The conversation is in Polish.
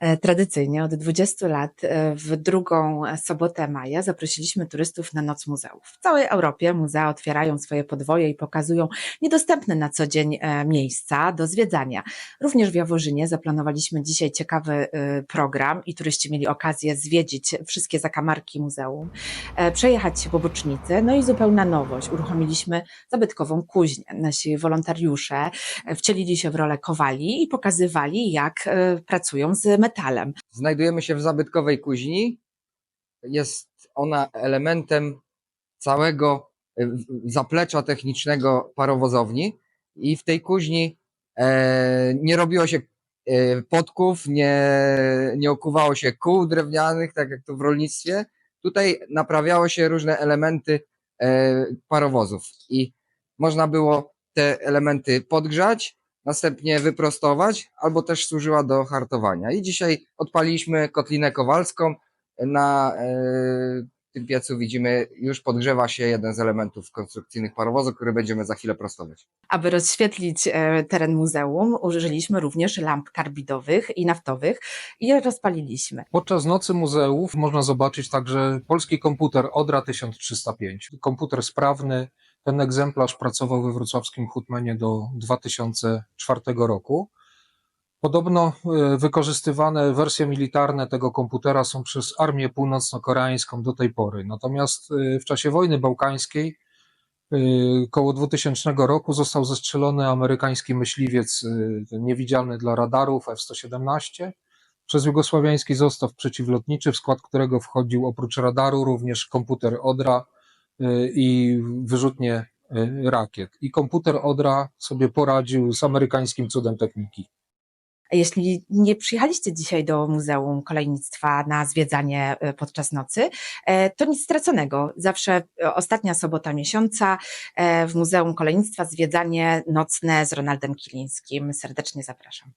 E, Tradycyjnie od 20 lat e, w drugą sobotę maja zaprosiliśmy turystów na Noc Muzeów. W całej Europie muzea otwierają swoje podwoje i pokazują niedostępne na co dzień e, miejsca do zwiedzania. Również w Jaworzynie zaplanowaliśmy dzisiaj ciekawy program i turyści mieli okazję zwiedzić wszystkie zakamarki muzeum, przejechać się po bocznicy, no i zupełna nowość. Uruchomiliśmy zabytkową kuźnię. Nasi wolontariusze wcielili się w rolę kowali i pokazywali, jak pracują z metalem. Znajdujemy się w zabytkowej kuźni. Jest ona elementem całego e, zaplecza technicznego parowozowni i w tej kuźni e, nie robiło się e, podków, nie, nie okuwało się kół drewnianych, tak jak to w rolnictwie. Tutaj naprawiało się różne elementy e, parowozów i można było te elementy podgrzać, następnie wyprostować, albo też służyła do hartowania. I dzisiaj odpaliliśmy kotlinę kowalską. Na e, tym piecu widzimy, już podgrzewa się jeden z elementów konstrukcyjnych parowozu, który będziemy za chwilę prostować. Aby rozświetlić e, teren muzeum, użyliśmy również lamp karbidowych i naftowych i je rozpaliliśmy. Podczas Nocy Muzeów można zobaczyć także polski komputer Odra 1305. Komputer sprawny. Ten egzemplarz pracował we wrocławskim Hutmenie do 2004 roku. Podobno e, wykorzystywane wersje militarne tego komputera są przez Armię Północno-Koreańską do tej pory. Natomiast e, w czasie wojny bałkańskiej e, koło 2000 roku został zestrzelony amerykański myśliwiec niewidzialny dla radarów F-117 przez jugosławiański zestaw przeciwlotniczy, w skład którego wchodził oprócz radaru również komputer Odra i wyrzutnie y, rakiet. I komputer Odra sobie poradził z amerykańskim cudem techniki. Jeśli nie przyjechaliście dzisiaj do Muzeum Kolejnictwa na zwiedzanie e, podczas nocy, e, to nic straconego. Zawsze ostatnia sobota miesiąca e, w Muzeum Kolejnictwa zwiedzanie nocne z Ronaldem Kilińskim. Serdecznie zapraszam.